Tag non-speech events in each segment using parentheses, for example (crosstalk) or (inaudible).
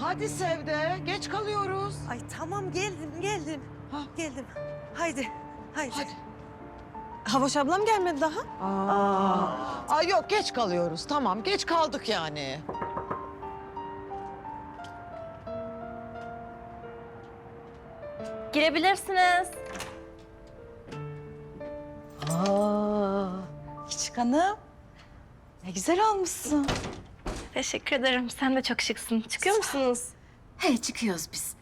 Hadi Sevde, geç kalıyoruz. Ay tamam geldim geldim. Ha. Geldim. Haydi. Haydi. Hadi. Havoş ablam gelmedi daha. Aa. Aa, yok geç kalıyoruz. Tamam, geç kaldık yani. Girebilirsiniz. Aa, küçük hanım. Ne güzel olmuşsun. Teşekkür ederim. Sen de çok şıksın. Çıkıyor musunuz? He çıkıyoruz biz.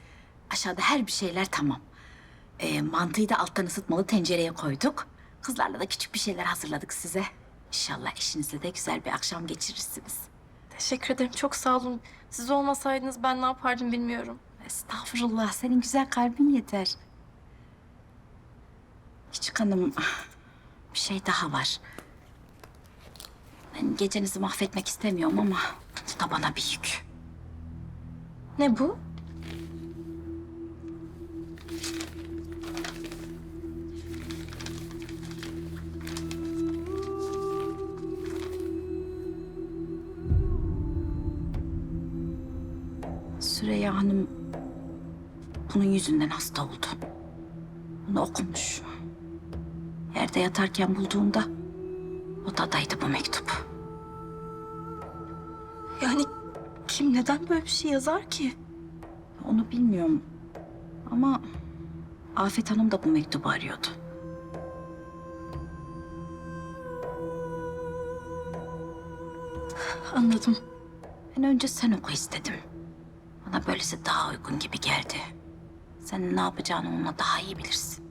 Aşağıda her bir şeyler tamam. Ee, mantıyı da alttan ısıtmalı tencereye koyduk. Kızlarla da küçük bir şeyler hazırladık size. İnşallah eşinizle de güzel bir akşam geçirirsiniz. Teşekkür ederim. Çok sağ olun. Siz olmasaydınız ben ne yapardım bilmiyorum. Estağfurullah senin güzel kalbin yeter. Küçük hanım bir şey daha var. Ben gecenizi mahvetmek istemiyorum ama bu da bana bir yük. Ne bu? Süreyya Hanım bunun yüzünden hasta oldu. Bunu okumuş. Yerde yatarken bulduğunda odadaydı bu mektup. Yani kim neden böyle bir şey yazar ki? Onu bilmiyorum ama Afet Hanım da bu mektubu arıyordu. Anladım. Ben önce sen oku istedim. Bana böylesi daha uygun gibi geldi. Sen ne yapacağını onunla daha iyi bilirsin.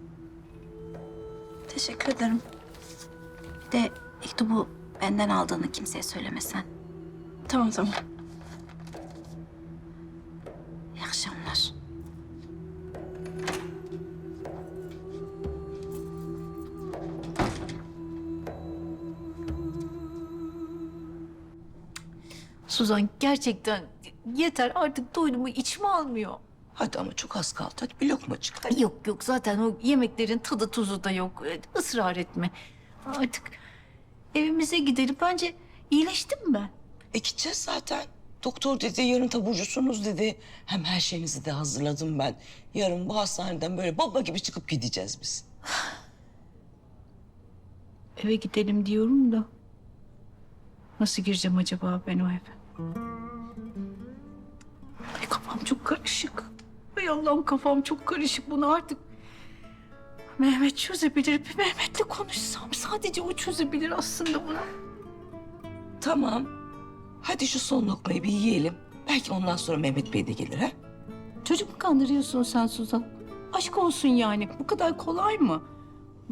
Teşekkür ederim. Bir de mektubu benden aldığını kimseye söylemesen. Tamam tamam. İyi akşamlar. Suzan gerçekten yeter artık doydum mu içime almıyor. Hadi ama çok az kaldı. Hadi bir lokma çık. Hadi. Yok yok zaten o yemeklerin tadı tuzu da yok. E, Israr etme. Artık evimize gidelim. Bence iyileştim ben. E gideceğiz zaten. Doktor dedi yarın taburcusunuz dedi. Hem her şeyinizi de hazırladım ben. Yarın bu hastaneden böyle baba gibi çıkıp gideceğiz biz. Eve gidelim diyorum da. Nasıl gireceğim acaba ben o eve? Ay kafam çok karışık. Ay Allah'ım kafam çok karışık. Bunu artık Mehmet çözebilir. Bir Mehmet'le konuşsam sadece o çözebilir aslında bunu. Tamam. Hadi şu son lokmayı bir yiyelim. Belki ondan sonra Mehmet Bey de gelir ha? Çocuk mu kandırıyorsun sen Suzan? Aşk olsun yani. Bu kadar kolay mı?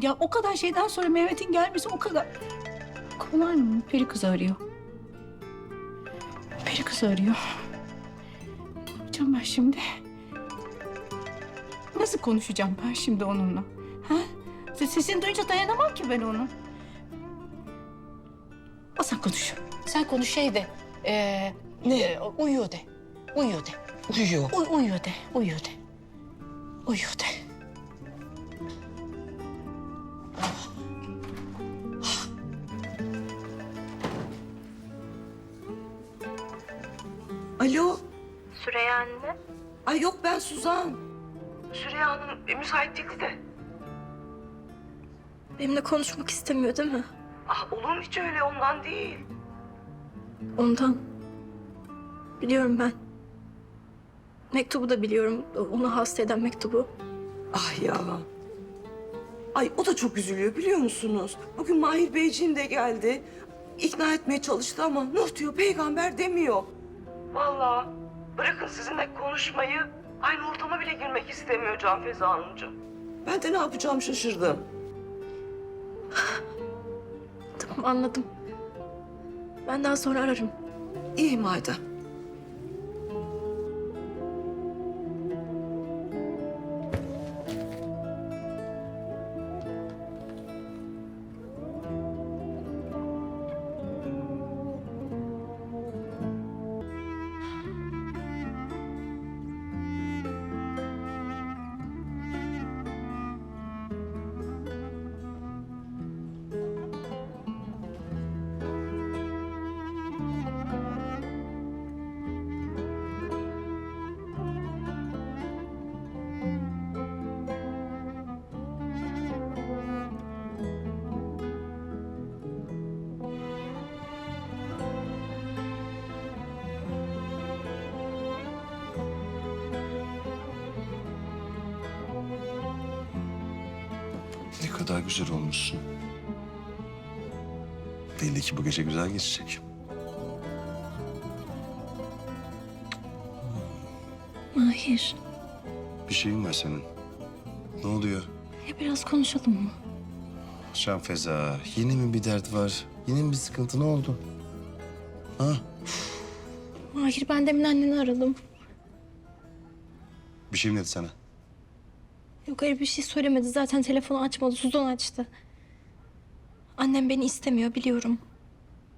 Ya o kadar şeyden sonra Mehmet'in gelmesi o kadar... Kolay mı? Peri kız arıyor. Peri kız arıyor. Ne yapacağım ben şimdi? Nasıl konuşacağım ben şimdi onunla? Ha? Se- Sesini duyunca dayanamam ki ben onun. Al sen konuş. Sen konuş şey de. Ee, Ne? uyuyor de. Uyuyor de. Uyuyor. Uy, uyuyor de, uyuyor de. Uyuyor de. Alo. Süreyya anne. Ay yok ben Suzan. Süreyya Hanım e, müsait değildi de. Benimle konuşmak istemiyor değil mi? Ah olur mu hiç öyle ondan değil. Ondan. Biliyorum ben. Mektubu da biliyorum. Onu hasta eden mektubu. Ah ya. Ay o da çok üzülüyor biliyor musunuz? Bugün Mahir Beyciğim de geldi. İkna etmeye çalıştı ama Nuh diyor peygamber demiyor. Vallahi bırakın sizinle konuşmayı. Aynı ortama bile girmek istemiyor Can Feza Hanımcığım. Ben de ne yapacağım şaşırdım. Tamam anladım. Ben daha sonra ararım. İyi madem. Kadar güzel olmuşsun. Belli ki bu gece güzel geçecek. Mahir, Bir şeyin var senin. Ne oluyor? ya biraz konuşalım mı? Şan Feza, yine mi bir dert var? Yine mi bir sıkıntı? Ne oldu? Ha? Mahir, ben demin anneni aradım. Bir şey mi dedi sana? Yok hayır bir şey söylemedi. Zaten telefonu açmadı. Suzan açtı. Annem beni istemiyor biliyorum.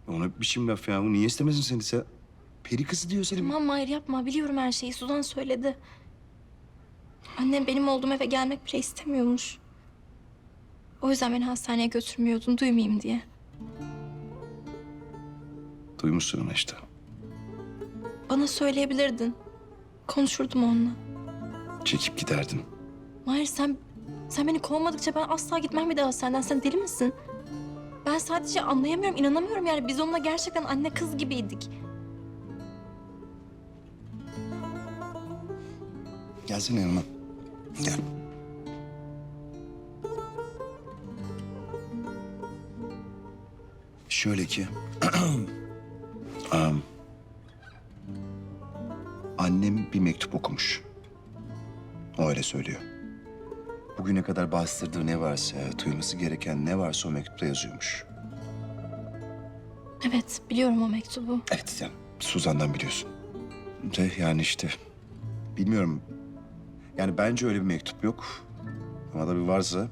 Ona mi laf ya? Niye istemesin seni sen? Peri kızı diyor seni. Tamam Mahir yapma. Biliyorum her şeyi. Suzan söyledi. Annem benim olduğum eve gelmek bile istemiyormuş. O yüzden beni hastaneye götürmüyordun duymayayım diye. Duymuşsun ama işte. Bana söyleyebilirdin. Konuşurdum onunla. Çekip giderdin. Mahir sen sen beni kovmadıkça ben asla gitmem bir daha senden. Sen deli misin? Ben sadece anlayamıyorum, inanamıyorum yani. Biz onunla gerçekten anne kız gibiydik. Gelsene yanıma. Gel. Şöyle ki... (clears throat) Am, annem bir mektup okumuş. O öyle söylüyor. Bugüne kadar bastırdığı ne varsa, duyması gereken ne varsa o mektupta yazıyormuş. Evet, biliyorum o mektubu. Evet sen Suzan'dan biliyorsun. De yani işte bilmiyorum. Yani bence öyle bir mektup yok. Ama da bir varsa.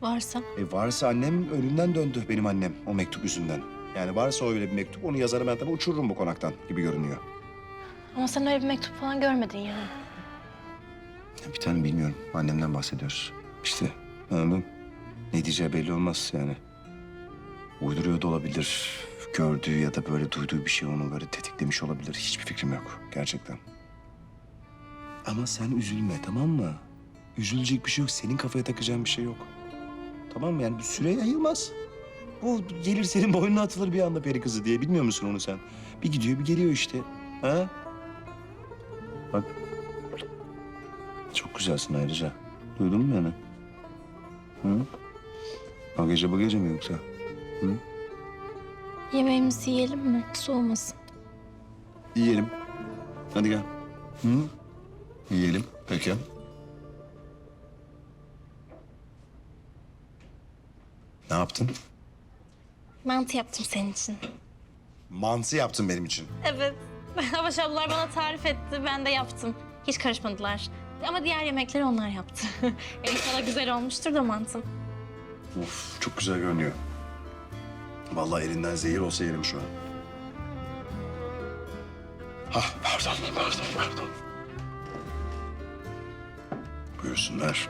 Varsa. E varsa annem ölümden döndü benim annem o mektup yüzünden. Yani varsa öyle bir mektup onu yazarım ben tabii uçururum bu konaktan gibi görünüyor. Ama sen öyle bir mektup falan görmedin yani. Bir tane bilmiyorum. Annemden bahsediyoruz. İşte anladın? Ne diyeceği belli olmaz yani. Uyduruyor da olabilir. Gördüğü ya da böyle duyduğu bir şey onu böyle tetiklemiş olabilir. Hiçbir fikrim yok gerçekten. Ama sen üzülme tamam mı? Üzülecek bir şey yok. Senin kafaya takacağın bir şey yok. Tamam mı? Yani bir süre yayılmaz. Bu gelir senin boynuna atılır bir anda peri kızı diye. Bilmiyor musun onu sen? Bir gidiyor bir geliyor işte. Ha? Bak güzelsin ayrıca. Duydun mu beni? Hı? O gece bu gece mi yoksa? Hı? Yemeğimizi yiyelim mi? Soğumasın. Yiyelim. Hadi gel. Hı? Yiyelim. Peki. Ne yaptın? Mantı yaptım senin için. Mantı yaptın benim için. Evet. (laughs) Avaş ablalar bana tarif etti. Ben de yaptım. Hiç karışmadılar. Ama diğer yemekleri onlar yaptı. (laughs) İnşallah güzel olmuştur da mantım. Of çok güzel görünüyor. Vallahi elinden zehir olsa yerim şu an. Hah pardon pardon pardon. Buyursunlar.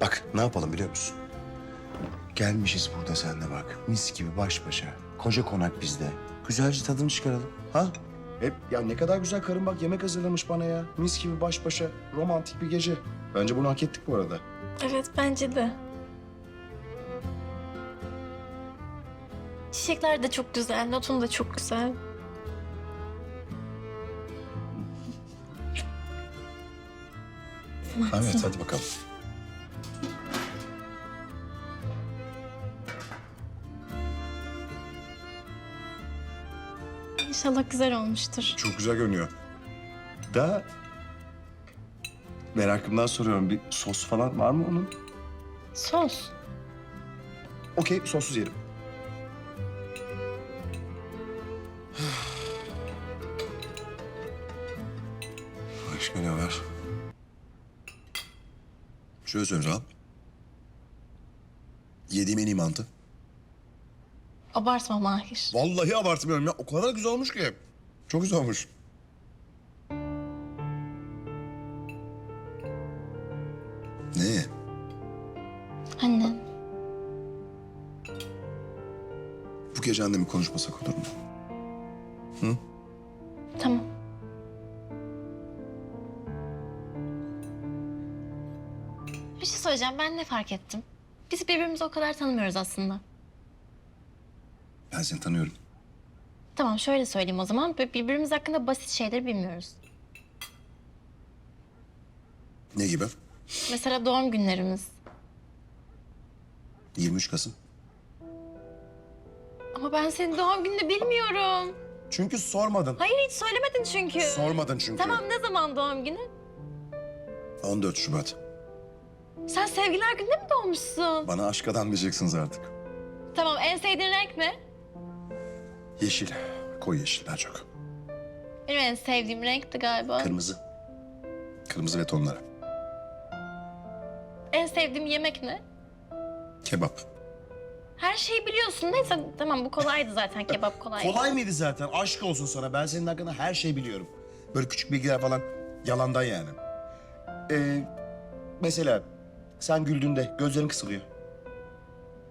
Bak ne yapalım biliyor musun? Gelmişiz burada seninle bak. Mis gibi baş başa. Koca konak bizde. Güzelce tadını çıkaralım. Ha? Hep ya ne kadar güzel karın bak yemek hazırlamış bana ya. Mis gibi baş başa. Romantik bir gece. Bence bunu hak ettik bu arada. Evet bence de. Çiçekler de çok güzel. Notun da çok güzel. Evet hadi bakalım. İnşallah güzel olmuştur. Çok güzel görünüyor. Da merakımdan soruyorum bir sos falan var mı onun? Sos. Okey sossuz yerim. (sighs) Başka ne var? Şöyle söyleyeyim sana. Yediğim en iyi mantı. Abartma Mahir. Vallahi abartmıyorum ya. O kadar güzel olmuş ki. Çok güzel olmuş. Ne? Annen. Bu gece annemi konuşmasak olur mu? Tamam. Bir şey söyleyeceğim. Ben ne fark ettim? Biz birbirimizi o kadar tanımıyoruz aslında. Ben seni tanıyorum. Tamam şöyle söyleyeyim o zaman. Bir- Birbirimiz hakkında basit şeyleri bilmiyoruz. Ne gibi? Mesela doğum günlerimiz. 23 Kasım. Ama ben senin doğum gününü bilmiyorum. Çünkü sormadın. Hayır hiç söylemedin çünkü. Sormadın çünkü. Tamam ne zaman doğum günü? 14 Şubat. Sen sevgiler gününde mi doğmuşsun? Bana aşk adam diyeceksiniz artık. Tamam en sevdiğin renk ne? Yeşil. Koyu yeşil daha çok. Benim en sevdiğim renkti galiba. Kırmızı. Kırmızı ve tonları. En sevdiğim yemek ne? Kebap. Her şeyi biliyorsun. Neyse tamam bu kolaydı zaten kebap (laughs) kolay. Kolay mıydı zaten? Aşk olsun sana. Ben senin hakkında her şeyi biliyorum. Böyle küçük bilgiler falan yalandan yani. Ee, mesela sen güldüğünde gözlerin kısılıyor.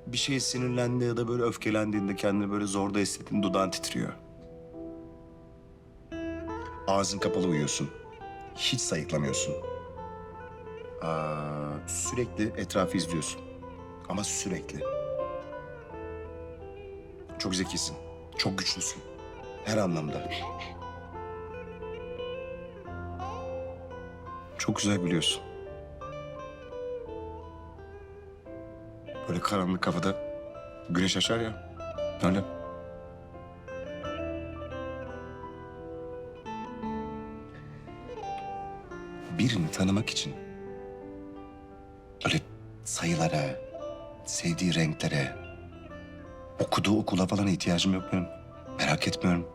Bir şeye sinirlendi ya da böyle öfkelendiğinde kendini böyle zorda hissettiğin dudağın titriyor. Ağzın kapalı uyuyorsun. Hiç sayıklamıyorsun. Aa, sürekli etrafı izliyorsun. Ama sürekli. Çok zekisin. Çok güçlüsün. Her anlamda. Çok güzel biliyorsun. Böyle karanlık kafada güneş açar ya. Öyle. Birini tanımak için öyle sayılara, sevdiği renklere, okuduğu okula falan ihtiyacım yok benim. Merak etmiyorum.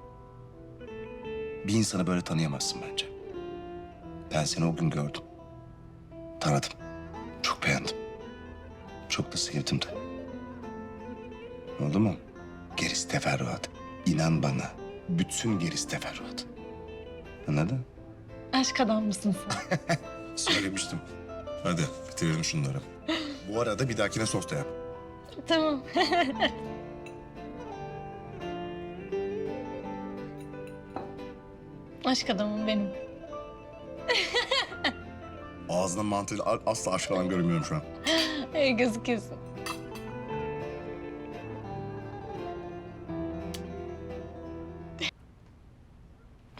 Bir insanı böyle tanıyamazsın bence. Ben seni o gün gördüm. Tanıdım. Çok beğendim. Çok da sevdim de. Oldu mu? Gerisi teferruat. İnan bana. Bütün gerisi teferruat. Anladın? Aşk adam mısın sen? (laughs) Söylemiştim. Hadi bitirelim şunları. Bu arada bir dahakine sos da yap. tamam. (laughs) Aşk adamım benim. Ağzına mantığıyla asla aşk falan görmüyorum şu an. (laughs) Öyle gözüküyorsun.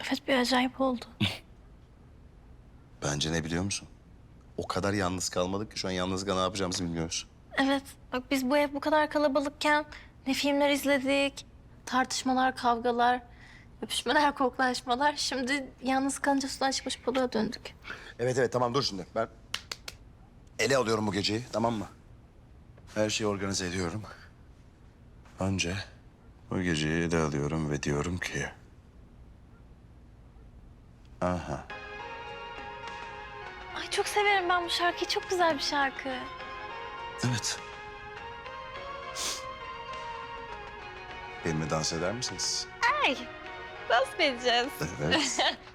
Evet bir acayip oldu. (laughs) Bence ne biliyor musun? O kadar yalnız kalmadık ki şu an yalnızlıkla ne yapacağımızı bilmiyoruz. Evet bak biz bu ev bu kadar kalabalıkken ne filmler izledik. Tartışmalar, kavgalar, öpüşmeler, (laughs) koklaşmalar. Şimdi yalnız kalınca sudan çıkmış balığa döndük. Evet evet tamam dur şimdi. Ben ele alıyorum bu geceyi tamam mı? Her şeyi organize ediyorum. Önce bu geceyi ele alıyorum ve diyorum ki... Aha. Ay çok severim ben bu şarkıyı. Çok güzel bir şarkı. Evet. Benimle dans eder misiniz? Ay dans edeceğiz. Evet. (laughs)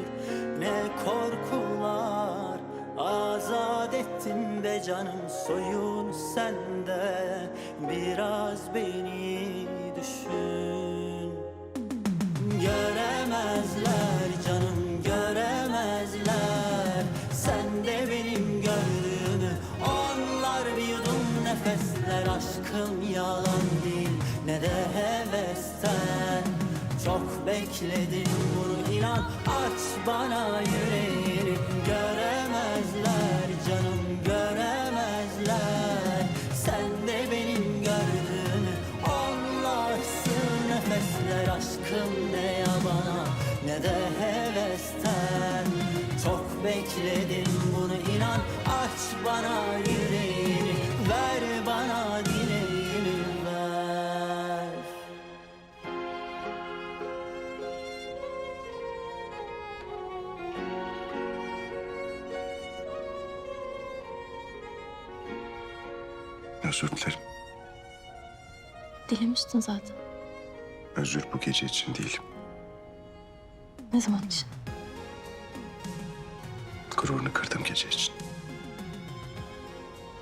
Ne korkular azat ettin be canım soyun sende Biraz beni düşün. Göremezler bekledim. Bunu inan Aç bana yüreğini Özür dilerim. Dilemiştin zaten. Özür bu gece için değil. Ne zaman için? Gururunu kırdığım gece için.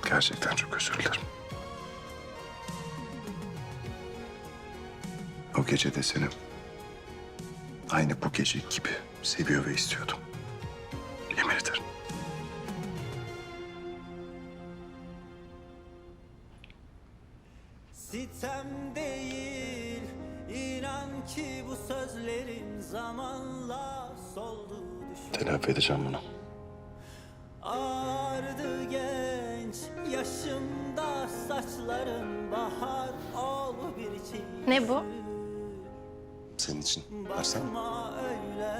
Gerçekten çok özür dilerim. O gece de seni aynı bu gece gibi seviyor ve istiyordum. Zamanla soldu düşün Telafi edeceğim bunu. Ağardı genç yaşımda saçların bahar ol bir çiğ Ne bu? Senin için. Versene. Bakma öyle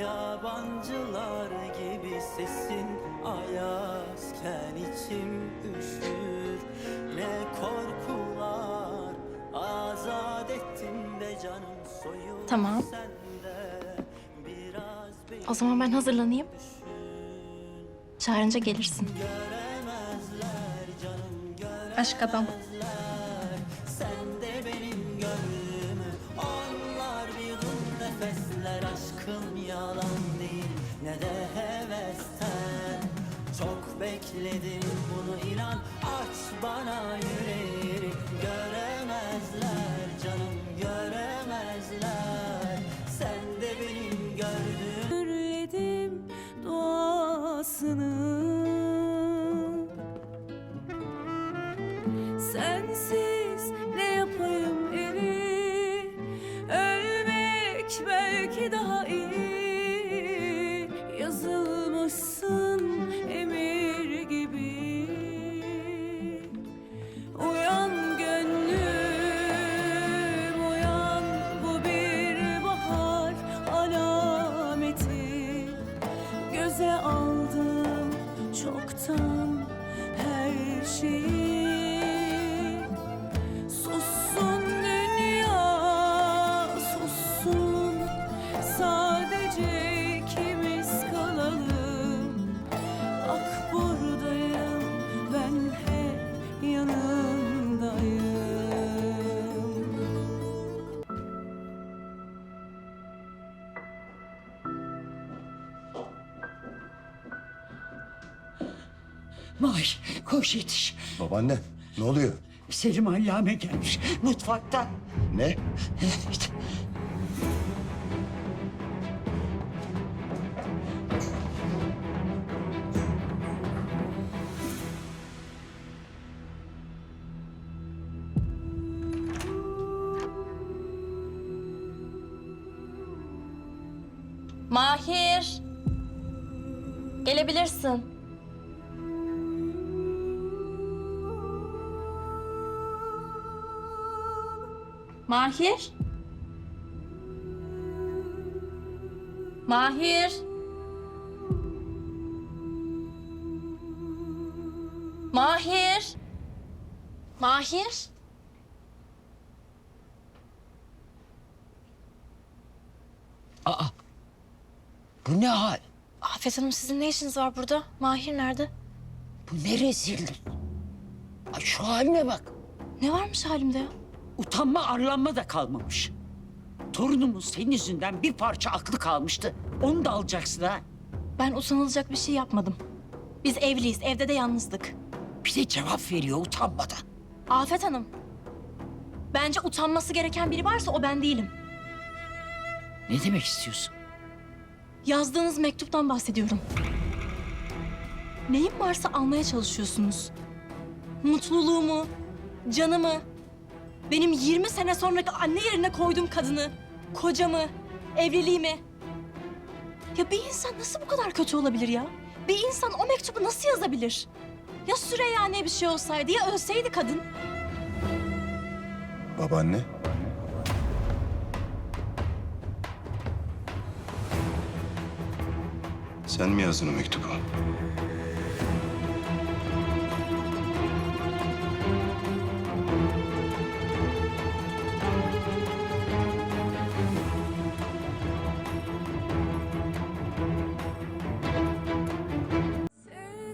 yabancılar gibi sesin ayazken içim üşür Ne korkular azat ettin de canım Tamam. O zaman ben hazırlanayım. Çağırınca gelirsin. Aşk adam. Mahir koş yetiş. Babaanne ne oluyor? Selim Allame gelmiş mutfakta. Ne? İşte Mahir. Mahir. Mahir. Mahir. Mahir. bu ne hal? Afet Hanım sizin ne işiniz var burada? Mahir nerede? Bu ne rezillik? Ay şu haline bak. Ne varmış halimde ya? Utanma arlanma da kalmamış. Torunumun senin yüzünden bir parça aklı kalmıştı. Onu da alacaksın ha. Ben utanılacak bir şey yapmadım. Biz evliyiz, evde de yalnızdık. Bir de cevap veriyor utanmadan. Afet Hanım. Bence utanması gereken biri varsa o ben değilim. Ne demek istiyorsun? Yazdığınız mektuptan bahsediyorum. Neyim varsa almaya çalışıyorsunuz. Mutluluğumu, canımı, benim 20 sene sonraki anne yerine koyduğum kadını, kocamı, evliliğimi. Ya bir insan nasıl bu kadar kötü olabilir ya? Bir insan o mektubu nasıl yazabilir? Ya Süreyya ne bir şey olsaydı ya ölseydi kadın? Babaanne. Sen mi yazdın o mektubu?